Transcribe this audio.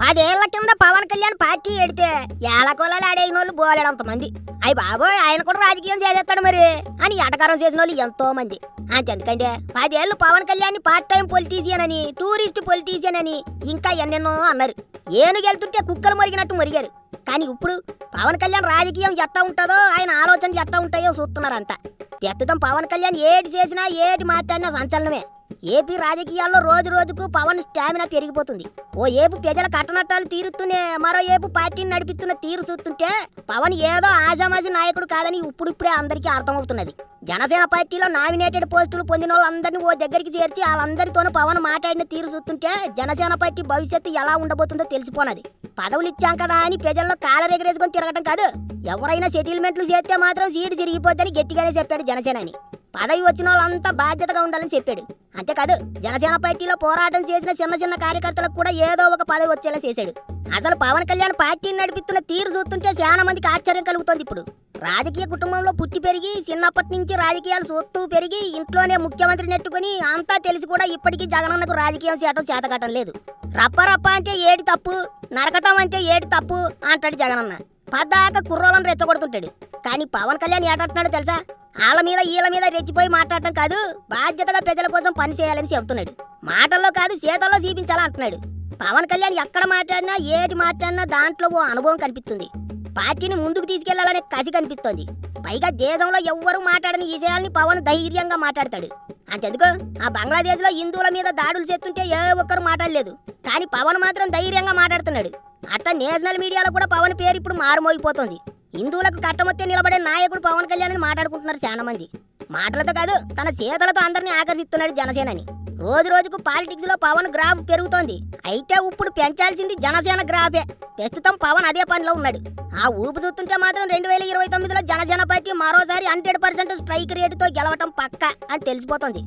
పదేళ్ళ కింద పవన్ కళ్యాణ్ పార్టీ ఎడితే ఏలకొలాలు ఆడేసిన వాళ్ళు బోలేడంత మంది. అయ్యి బాబోయ్ ఆయన కూడా రాజకీయం చేసేస్తాడు మరి అని ఎటకారం చేసిన వాళ్ళు ఎంతో మంది. అంతెందుకంటే పదేళ్ళు Pawan Kalyan part time politician అని టూరిస్ట్ పొలిటీషియన్ అని ఇంకా ఎన్నెన్నో అన్నారు. ఏనుగెళ్తుంటే కుక్కలు మురిగినట్టు మురిగారు. కానీ ఇప్పుడు పవన్ కళ్యాణ్ రాజకీయం ఎట్టా ఉంటుందో ఆయన ఆలోచనలు ఎట్టా ఉంటాయో చూస్తున్నారంతా ప్రస్తుతం పవన్ కళ్యాణ్ ఏటి చేసినా ఏటి మాట్లాడినా సంచలనమే. ఏపీ రాజకీయాల్లో రోజు రోజుకు పవన్ స్టామినా పెరిగిపోతుంది. ఓ ఏపు ప్రజల కట్టనట్టాలు తీరుతూనే మరో ఏపు పార్టీని నడిపిస్తున్న తీరు చూస్తుంటే పవన్ ఏదో ఆజామాజీ నాయకుడు కాదని ఇప్పుడిప్పుడే అందరికీ అర్థమవుతున్నది. జనసేన పార్టీలో నామినేటెడ్ పోస్టులు పొందిన వాళ్ళందరినీ ఓ దగ్గరికి చేర్చి వాళ్ళందరితోనూ పవన్ మాట్లాడిన తీరు చూస్తుంటే జనసేన పార్టీ భవిష్యత్తు ఎలా ఉండబోతుందో తెలిసిపోనది. పదవులు ఇచ్చాం కదా అని ప్రజల్లో కాలరెగరేసుకొని తిరగటం కాదు. ఎవరైనా సెటిల్మెంట్లు చేస్తే మాత్రం సీటు జరిగిపోద్దని గట్టిగానే చెప్పాడు జనసేనని. పదవి వచ్చిన వాళ్ళంతా బాధ్యతగా ఉండాలని చెప్పాడు. అంతేకాదు జనసేన పార్టీలో పోరాటం చేసిన చిన్న చిన్న కార్యకర్తలకు కూడా ఏదో ఒక పదవి వచ్చేలా చేశాడు. అసలు పవన్ కళ్యాణ్ పార్టీని నడిపిస్తున్న తీరు చూస్తుంటే చాలా మందికి ఆశ్చర్యం కలుగుతోంది ఇప్పుడు. రాజకీయ కుటుంబంలో పుట్టి పెరిగి చిన్నప్పటి నుంచి రాజకీయాలు చూస్తూ పెరిగి ఇంట్లోనే ముఖ్యమంత్రి నెట్టుకుని అంతా తెలిసి కూడా ఇప్పటికీ జగనన్నకు రాజకీయం చేయటం చేతకటం లేదు. రప్పరప్ప అంటే ఏటి తప్పు నరకటం అంటే ఏటి తప్పు అంటాడు జగనన్న. పద్దాక కుర్రోలను రెచ్చగొడుతుంటాడు. కానీ పవన్ కళ్యాణ్ ఏటంటున్నాడు తెలుసా? వాళ్ళ మీద వీళ్ళ మీద రెచ్చిపోయి మాట్లాడటం కాదు బాధ్యతగా ప్రజల కోసం పని చేయాలని చెబుతున్నాడు. మాటల్లో కాదు చేతల్లో చూపించాలంటున్నాడు. పవన్ కళ్యాణ్ ఎక్కడ మాట్లాడినా ఏటి మాట్లాడినా దాంట్లో ఓ అనుభవం కనిపిస్తుంది. పార్టీని ముందుకు తీసుకెళ్ళాలనే కసి కనిపిస్తోంది. పైగా దేశంలో ఎవ్వరూ మాట్లాడని విషయాల్ని పవన్ ధైర్యంగా మాట్లాడతాడు. అంతెందుకు? ఆ బంగ్లాదేశ్లో హిందువుల మీద దాడులు చేస్తుంటే ఏ ఒక్కరు మాట్లాడలేదు. కానీ పవన్ మాత్రం ధైర్యంగా మాట్లాడుతున్నాడు. అట్లా నేషనల్ మీడియాలో కూడా పవన్ పేరు ఇప్పుడు మారుమోగిపోతుంది. హిందువులకు కట్టమొత్తే నిలబడే నాయకుడు పవన్ కళ్యాణ్ అని మాట్లాడుకుంటున్నారు చాలా మంది మాటలతో కాదు తన చేతలతో అందరినీ ఆకర్షిస్తున్నాడు జనసేనని రోజు రోజుకు పాలిటిక్స్లో పవన్ గ్రాఫ్ పెరుగుతోంది. అయితే ఇప్పుడు పెంచాల్సింది జనసేన గ్రాఫే. ప్రస్తుతం పవన్ అదే పనిలో ఉన్నాడు. ఆ ఊపు చూస్తుంటే మాత్రం రెండు వేల ఇరవై తొమ్మిదిలో జనసేన పార్టీ మరోసారి హండ్రెడ్ పర్సెంట్ స్ట్రైక్ రేటుతో గెలవటం పక్క అని తెలిసిపోతుంది.